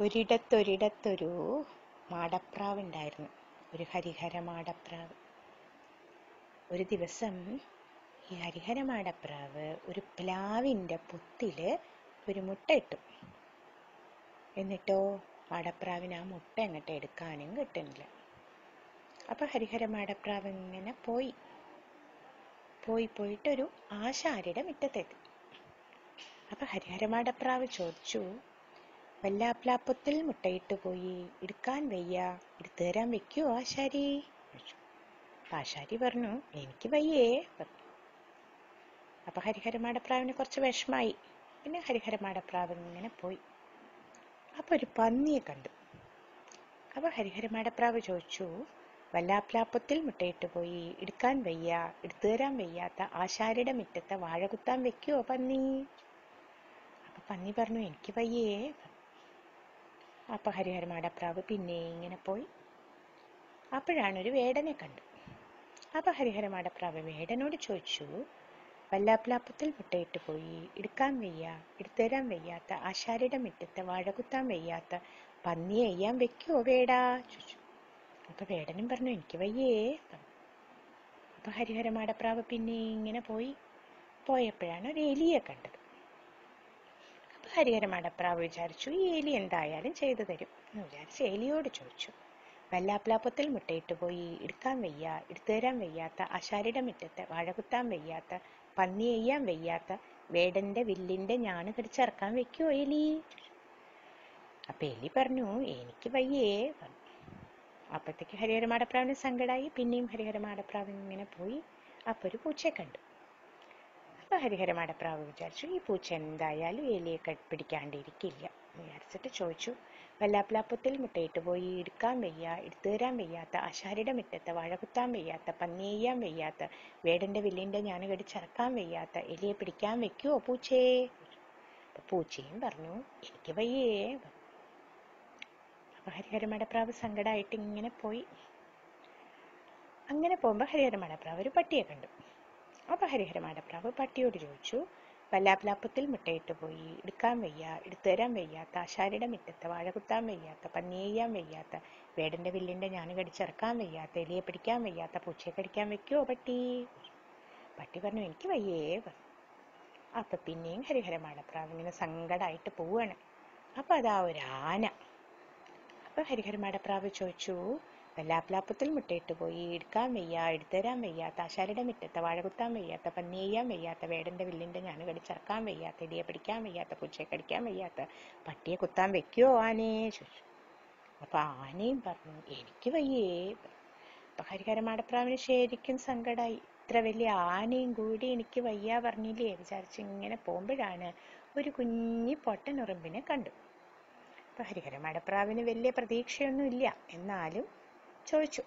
ഒരിടത്തൊരിടത്തൊരു മാടപ്രാവുണ്ടായിരുന്നു. ഒരു ഹരിഹര മാടപ്രാവ്. ഒരു ദിവസം ഈ ഹരിഹര മാടപ്രാവ് ഒരു പ്ലാവിന്റെ പൊത്തിൽ ഒരു മുട്ട ഇട്ടു. എന്നിട്ടോ മാടപ്രാവിന് ആ മുട്ട അങ്ങോട്ട് എടുക്കാനും കിട്ടുന്നില്ല. അപ്പൊ ഹരിഹര മാടപ്രാവ് ഇങ്ങനെ പോയി. പോയി പോയിട്ടൊരു ആശാരിയുടെ മുറ്റത്തെത്തി. അപ്പൊ ഹരിഹര മാടപ്രാവ് ചോദിച്ചു വല്ലാപ്ലാപ്പത്തിൽ മുട്ടയിട്ട് പോയി. എടുക്കാൻ വയ്യ. എടുത്തു തരാൻ വെക്കോ ആശാരി. ആശാരി പറഞ്ഞു എനിക്ക് വയ്യേ അപ്പൊ ഹരിഹരമാടപ്രാവിന് കുറച്ച് വിഷമായി. പിന്നെ ഹരിഹരമാടപ്രാവ് ഇങ്ങനെ പോയി. അപ്പൊ ഒരു പന്നിയെ കണ്ടു. അപ്പൊ ഹരിഹരമാടപ്രാവ് ചോദിച്ചു വല്ലാപ്ലാപ്പത്തിൽ മുട്ടയിട്ട് പോയി. എടുക്കാൻ വയ്യ എടുത്തു തരാൻ വയ്യാത്ത ആശാരിയുടെ മുറ്റത്തെ വാഴ കുത്താൻ വെക്കുവോ പന്നി? അപ്പൊ പന്നി പറഞ്ഞു എനിക്ക് വയ്യേ അപ്പൊ ഹരിഹരമാടപ്രാവ് പിന്നെ ഇങ്ങനെ പോയി. അപ്പോഴാണ് ഒരു വേടനെ കണ്ടു. അപ്പൊ ഹരിഹരമാടപ്രാവ് വേടനോട് ചോദിച്ചു വല്ലാപ്ലാപ്പത്തിൽ മുട്ടയിട്ട് പോയി. എടുക്കാൻ വയ്യ എടുത്തരാൻ വയ്യാത്ത ആശാരിയുടെ മുറ്റത്തെ വാഴകുത്താൻ വയ്യാത്ത പന്നിയെ അയ്യാൻ വെക്കുവോ വേടാ? ചോദിച്ചു. അപ്പൊ വേടനും പറഞ്ഞു എനിക്ക് വയ്യേ അപ്പൊ ഹരിഹര മാടപ്രാവ് പിന്നെ ഇങ്ങനെ പോയി. പോയപ്പോഴാണ് ഒരു എലിയെ കണ്ടത്. അപ്പൊ ഹരിഹരമാടപ്രാവ് വിചാരിച്ചു ഈ എലി എന്തായാലും ചെയ്തു തരും. എന്ന് വിചാരിച്ച് എലിയോട് ചോദിച്ചു വല്ലാപ്ലാപ്പത്തിൽ മുട്ടയിട്ട് പോയി എടുക്കാൻ വയ്യ എടുത്തുതരാൻ വയ്യാത്ത ആശാരിയുടെ മുറ്റത്ത് വാഴകുത്താൻ വയ്യാത്ത പന്നി എയ്യാൻ വയ്യാത്ത വേടന്റെ വില്ലിന്റെ ഞാണ് കടിച്ചിറക്കാൻ വെക്കുവോ എലി? അപ്പൊ എലി പറഞ്ഞു എനിക്ക് വയ്യേ. പറഞ്ഞു അപ്പോഴത്തേക്ക് ഹരിഹരമാടപ്രാവിന് സങ്കടായി പിന്നെയും ഹരിഹരമാടപ്രാവ് ഇങ്ങനെ പോയി അപ്പൊ ഒരു പൂച്ചയെ കണ്ടു. അപ്പൊ ഹരിഹരമാടപ്രാവ് വിചാരിച്ചു. ഈ പൂച്ച എന്തായാലും എലിയെ പിടിക്കാണ്ടിരിക്കില്ല. വിചാരിച്ചിട്ട് ചോദിച്ചു വല്ലാപ്ലാപ്പത്തിൽ മുട്ടയിട്ട് പോയി എടുക്കാൻ വയ്യ എടുത്തു തരാൻ വയ്യാത്ത ആശാരിയുടെ മുറ്റത്ത് വാഴ കുത്താൻ വയ്യാത്ത പന്നി ചെയ്യാൻ വയ്യാത്ത വേടന്റെ വില്ലിന്റെ ഞാൻ കടിച്ചിറക്കാൻ വയ്യാത്ത എലിയെ പിടിക്കാൻ വെക്കുവോ പൂച്ചേ? പൂച്ചയും പറഞ്ഞു എനിക്ക് വയ്യേ. അപ്പൊ അപ്പൊ ഹരിഹരമടപ്രാവ് സങ്കടമായിട്ട് ഇങ്ങനെ പോയി. അങ്ങനെ പോകുമ്പോ ഹരിഹരമടപ്രാവ് ഒരു പട്ടിയെ കണ്ടു. അപ്പൊ ഹരിഹരമാടപ്രാവ് പട്ടിയോട് ചോദിച്ചു വല്ലാപ്ലാപ്പത്തിൽ മുട്ടയിട്ട് പോയി എടുക്കാൻ വയ്യ. എടുത്തു തരാൻ വയ്യാത്ത. ആശാരിയുടെ മുറ്റത്ത് വാഴ കുത്താൻ വയ്യാത്ത. പന്നി ചെയ്യാൻ വയ്യാത്ത. വേടന്റെ വില്ലിന്റെ ഞാൻ കടിച്ചിറക്കാൻ വയ്യാത്ത. എലിയെ പിടിക്കാൻ വയ്യാത്ത. പൂച്ചയെ കടിക്കാൻ വെക്കുവോ പട്ടി? പട്ടി പറഞ്ഞു എനിക്ക് വയ്യേ. അപ്പൊ പിന്നെയും ഹരിഹരമാടപ്രാവ് ഇങ്ങനെ സങ്കടമായിട്ട് പോവാണ്. അപ്പൊ അതാ ഒരു ആന അപ്പൊ ഹരിഹരമാടപ്രാവ് ചോദിച്ചു വല്ലാപ്ലാപ്പത്തിൽ മുട്ടയിട്ട് പോയി. എടുക്കാൻ വയ്യ എടുത്തരാൻ വയ്യാത്ത ആശാരിയുടെ മുറ്റത്ത് വാഴ കുത്താൻ വയ്യാത്ത പന്നി ചെയ്യാൻ വയ്യാത്ത വേടന്റെ വില്ലിന്റെ ഞാൻ കടിച്ചിറക്കാൻ വയ്യാത്ത ഇടിയെ പിടിക്കാൻ വയ്യാത്ത പൂച്ചയെ കടിക്കാൻ വയ്യാത്ത പട്ടിയെ കുത്താൻ വെക്കുവോ ആനയെ ചോദിച്ചു അപ്പൊ ആനയും പറഞ്ഞു എനിക്ക് വയ്യേ. അപ്പൊ ഹരിഹരമാടപ്രാവിന് ശരിക്കും സങ്കടമായി ഇത്ര വലിയ ആനയും കൂടി എനിക്ക് വയ്യ പറഞ്ഞില്ലേ? വിചാരിച്ച് ഇങ്ങനെ പോകുമ്പോഴാണ് ഒരു കുഞ്ഞി പൊട്ടനുറുമ്പിനെ കണ്ടു. അപ്പൊ ഹരിഹരമാടപ്രാവിന് വലിയ പ്രതീക്ഷയൊന്നും ഇല്ല എന്നാലും ചോദിച്ചു.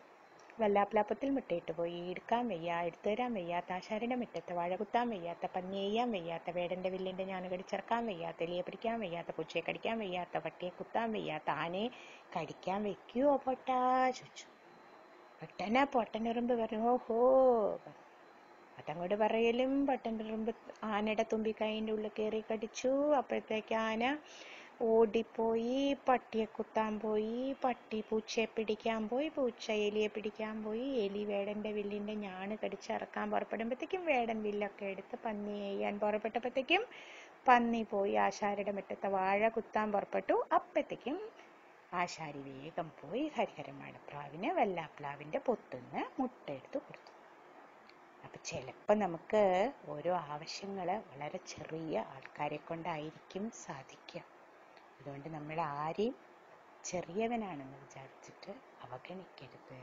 വല്ലാപ്ലാപ്പത്തിൽ മുട്ടയിട്ട് പോയി. എടുക്കാൻ വയ്യ. എടുത്തുതരാൻ വയ്യാത്ത. ആശാരിയുടെ മുറ്റത്ത് വാഴ കുത്താൻ വയ്യാത്ത. പന്നി ചെയ്യാൻ വയ്യാത്ത. വേടന്റെ വില്ലിന്റെ ഞാൻ കടിച്ചിറക്കാൻ വയ്യാത്ത. എലിയെ പിടിക്കാൻ വയ്യാത്ത. പൂച്ചയെ കടിക്കാൻ വയ്യാത്ത. പട്ടിയെ കുത്താൻ വയ്യാത്ത. ആനയെ കടിക്കാൻ വെക്കുവോ പൊട്ടാ? ചോദിച്ചു. പൊട്ടനാ. പൊട്ടനുറുമ്പ് പറഞ്ഞു. ഓഹോ. അതങ്ങോട്ട് പറയലും പൊട്ടനുറുമ്പ് ആനയുടെ തുമ്പിക്കൈന്റെ ഉള്ളിൽ കയറി കടിച്ചു. അപ്പോഴത്തേക്ക് ആന ഓടിപ്പോയി പട്ടിയെ കുത്താൻ പോയി പട്ടി പൂച്ചയെ പിടിക്കാൻ പോയി പൂച്ച എലിയെ പിടിക്കാൻ പോയി. എലി വേടന്റെ വില്ലിന്റെ ഞാണ് കടിച്ചിറക്കാൻ പുറപ്പെടുമ്പോഴത്തേക്കും വേടൻ വില്ലൊക്കെ എടുത്ത് പന്നി ചെയ്യാൻ പുറപ്പെട്ടപ്പോഴത്തേക്കും പന്നി പോയി ആശാരിയുടെ മുറ്റത്തെ വാഴ കുത്താൻ പുറപ്പെട്ടു. അപ്പോഴത്തേക്കും ആശാരി വേഗം പോയി ഹരിഹരമാടപ്രാവിന് വല്ലാപ്ലാവിന്റെ പൊത്തുനിന്ന് മുട്ടെടുത്ത് കൊടുത്തു. അപ്പൊ ചിലപ്പോൾ നമുക്ക് ഓരോ ആവശ്യങ്ങൾ വളരെ ചെറിയ ആൾക്കാരെ കൊണ്ടായിരിക്കും സാധിക്കുക. അതുകൊണ്ട് നമ്മൾ ആരെയും ചെറിയവനാണെന്ന് വിചാരിച്ചിട്ട് അവഗണിക്കരുത്.